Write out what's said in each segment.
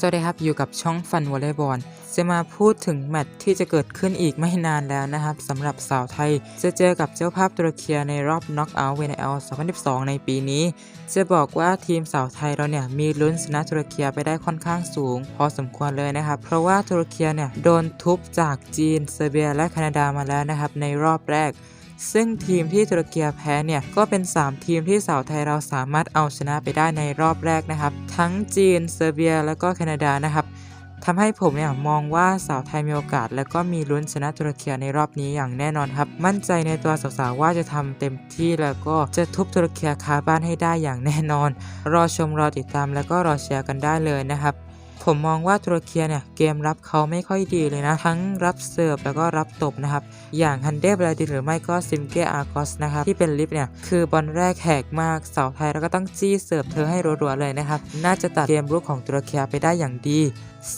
สวัสดีครับอยู่กับช่องฟันวอลเลย์บอลจะมาพูดถึงแมตช์ที่จะเกิดขึ้นอีกไม่นานแล้วนะครับสำหรับสาวไทย จะเจอกับเจ้าภาพตุรกีในรอบน็อกเอาท์เวเนเอล2012 ในปีนี้ จะบอกว่าทีมสาวไทยเราเนี่ยมีลุ้นชนะตุรกีไปได้ค่อนข้างสูง พอสมควรเลยนะครับเพราะว่าตุรกีเนี่ยโดนทุบจากจีนเซอร์เบียและแคนาดามาแล้วนะครับในรอบแรก ซึ่งทีมที่ตุรกีแพ้เนี่ยก็เป็น 3 ทีมที่สาวไทยเราสามารถเอาชนะไปได้ในรอบแรกนะครับ ทั้งจีน เซอร์เบีย แล้วก็แคนาดานะครับทำให้ผมเนี่ยมองว่าสาวไทยมีโอกาส และก็มีลุ้นชนะตุรกีในรอบนี้อย่างแน่นอนครับ มั่นใจในตัวสาวๆว่าจะทำเต็มที่แล้วก็จะทุบตุรกีคาบ้านให้ได้อย่างแน่นอน รอชมรอติดตามแล้วก็รอเชียร์กันได้เลยนะครับ ผมมองว่าตุรกีเนี่ยเกมรับเขาไม่ค่อยดีเลยนะ ทั้งรับเสิร์ฟแล้วก็รับตบนะครับ อย่างฮันเดบลาดินหรือไม่ก็ซิมเกอาร์กอสนะครับที่เป็นลิฟต์เนี่ยคือบอลแรกแหกมากเสาไทยแล้วก็ต้องจี้เสิร์ฟเธอให้รัวๆเลยนะครับน่าจะตัดเกมรุกของตุรกีไปได้อย่างดี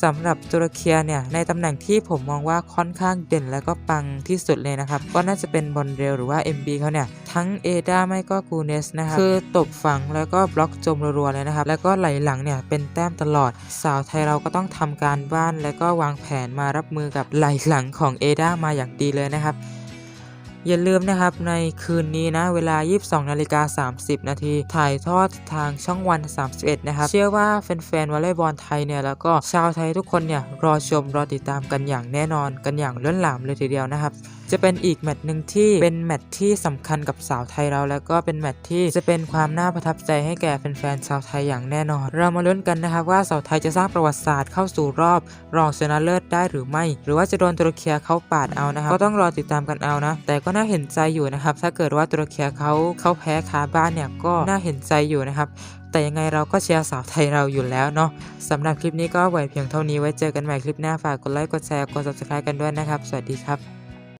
สำหรับตุรกีเนี่ยในตำแหน่งที่ผมมองว่าค่อนข้างเด่นและก็ปังที่สุดเลยนะครับก็น่าจะเป็นบอลเร็วหรือว่า MB เขาเนี่ย ทั้งเอดาไม่ก็กูเนสนะครับคือตบฝังแล้วก็บล็อกจมรัวๆเลยนะครับ แล้วก็ไหลหลังเนี่ยเป็นแต้มตลอด สาวไทยเราก็ต้องทำการบ้านแล้วก็วางแผนมารับมือกับไหลหลังของเอดามาอย่างดีเลยนะครับอย่าลืมนะครับในคืนนี้นะเวลา 22นาฬิกา30 นาทีถ่ายทอดทางช่องวัน 31 นะครับ เชื่อว่าแฟนๆวอลเลย์บอลไทยเนี่ยแล้วก็ชาวไทยทุกคนเนี่ยรอชมรอติดตามกันอย่างแน่นอนกันอย่างล้นหลามเลยทีเดียวนะครับ จะเป็นอีกแมตช์หนึ่งที่เป็นแมตช์ที่สำคัญกับสาวไทยเรา แล้วก็เป็นแมตช์ที่จะเป็นความน่าประทับใจให้แก่แฟนๆชาวไทยอย่างแน่นอน เรามาลุ้นกันนะครับว่าสาวไทยจะสร้างประวัติศาสตร์เข้าสู่รอบ รองชนะเลิศได้หรือไม่ หรือว่าจะโดนตุรกีเขาปาดเอานะครับ ก็ต้องรอติดตามกันเอานะ แต่ก็น่าเห็นใจอยู่นะครับ ถ้าเกิดว่าตุรกีเขาเขาแพ้คาบ้านเนี่ยก็น่าเห็นใจอยู่นะครับแต่ยังไงเราก็เชียร์สาวไทยเราอยู่แล้วเนาะสำหรับคลิปนี้ก็ไว้เพียงเท่านี้ไว้เจอกันใหม่คลิปหน้าฝากกดไลค์กดแชร์กด subscribe กันด้วยนะครับ สวัสดีครับ